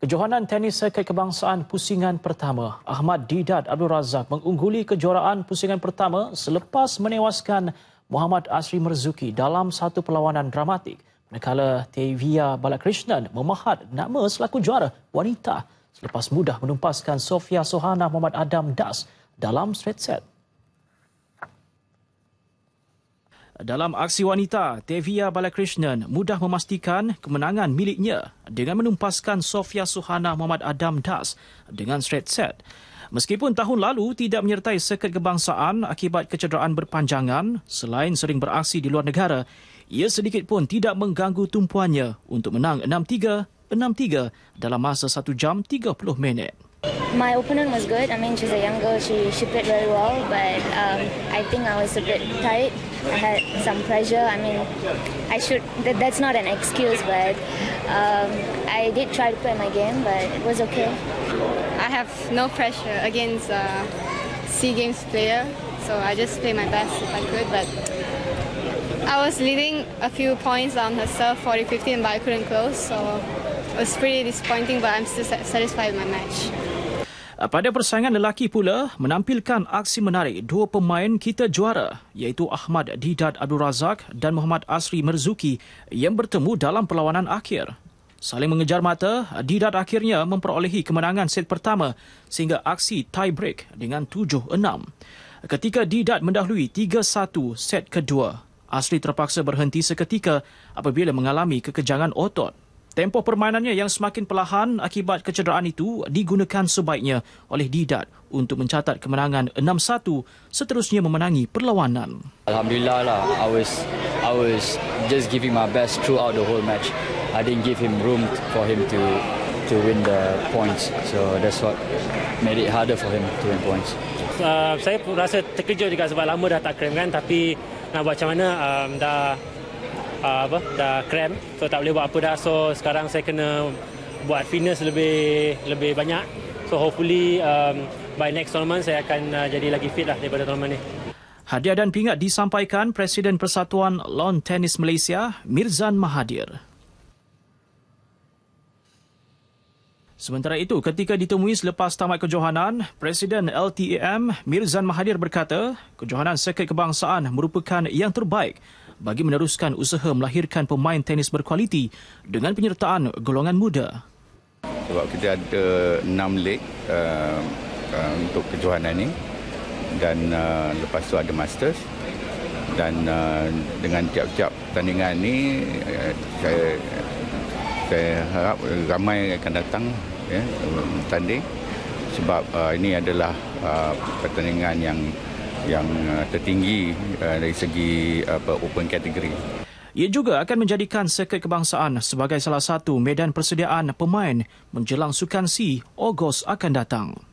Kejohanan tenis sirkuit kebangsaan pusingan pertama, Ahmad Didat Abdul Razak mengungguli kejuaraan pusingan pertama selepas menewaskan Muhammad Asri Merzuki dalam satu perlawanan dramatik. Manakala Tevia Balakrishnan memahat nama selaku juara wanita selepas mudah menumpaskan Sofia Sohana Muhammad Adam Das dalam straight set. Dalam aksi wanita, Tevia Balakrishnan mudah memastikan kemenangan miliknya dengan menumpaskan Sofia Suhana Muhammad Adam Das dengan straight set. Meskipun tahun lalu tidak menyertai sirkuit kebangsaan akibat kecederaan berpanjangan selain sering beraksi di luar negara, ia sedikit pun tidak mengganggu tumpuannya untuk menang 6-3, 6-3 dalam masa 1 jam 30 minit. My opponent was good. I mean, she's a young girl. She she played very well, but um, I think I was a bit tight. I had some pressure. I mean, I should. That, that's not an excuse, but um, I did try to play my game, but it was okay. I have no pressure against a Sea Games player, so I just play my best if I could. But I was leading a few points on herself, 40-15, but I couldn't close, so it was pretty disappointing. But I'm still satisfied with my match. Pada persaingan lelaki pula, menampilkan aksi menarik dua pemain kita juara iaitu Ahmad Didat Abdul Razak dan Muhammad Asri Merzuki yang bertemu dalam perlawanan akhir. Saling mengejar mata, Didat akhirnya memperolehi kemenangan set pertama sehingga aksi tie break dengan 7-6. Ketika Didat mendahului 3-1 set kedua, Asri terpaksa berhenti seketika apabila mengalami kekejangan otot. Tempoh permainannya yang semakin perlahan akibat kecederaan itu digunakan sebaiknya oleh Didat untuk mencatat kemenangan 6-1 seterusnya memenangi perlawanan. Alhamdulillah lah, I was I was just giving my best throughout the whole match. I didn't give him room for him to to win the points. So that's what made it harder for him to win points. Uh, saya rasa terkejut juga sebab lama dah tak krem kan tapi nak buat macam mana um, dah uh, apa? Dah cramp so tak boleh buat apa dah. So sekarang saya kena buat fitness lebih lebih banyak. So hopefully um, by next tournament saya akan uh, jadi lagi fit lah daripada tournament ni. Hadiah dan pingat disampaikan Presiden Persatuan Lawn Tennis Malaysia, Mirzan Mahathir. Sementara itu, ketika ditemui selepas tamat kejohanan, Presiden LTAM Mirzan Mahathir berkata, kejohanan sirkuit kebangsaan merupakan yang terbaik bagi meneruskan usaha melahirkan pemain tenis berkualiti dengan penyertaan golongan muda. Sebab kita ada enam leg uh, uh, untuk kejohanan ini dan uh, lepas tu ada masters. Dan uh, dengan tiap-tiap pertandingan ni uh, saya saya harap ramai akan datang ya bertanding. Sebab uh, ini adalah uh, pertandingan yang yang uh, tertinggi uh, dari segi apa open category. Ia juga akan menjadikan sirkuit kebangsaan sebagai salah satu medan persediaan pemain menjelang Sukan C Ogos akan datang.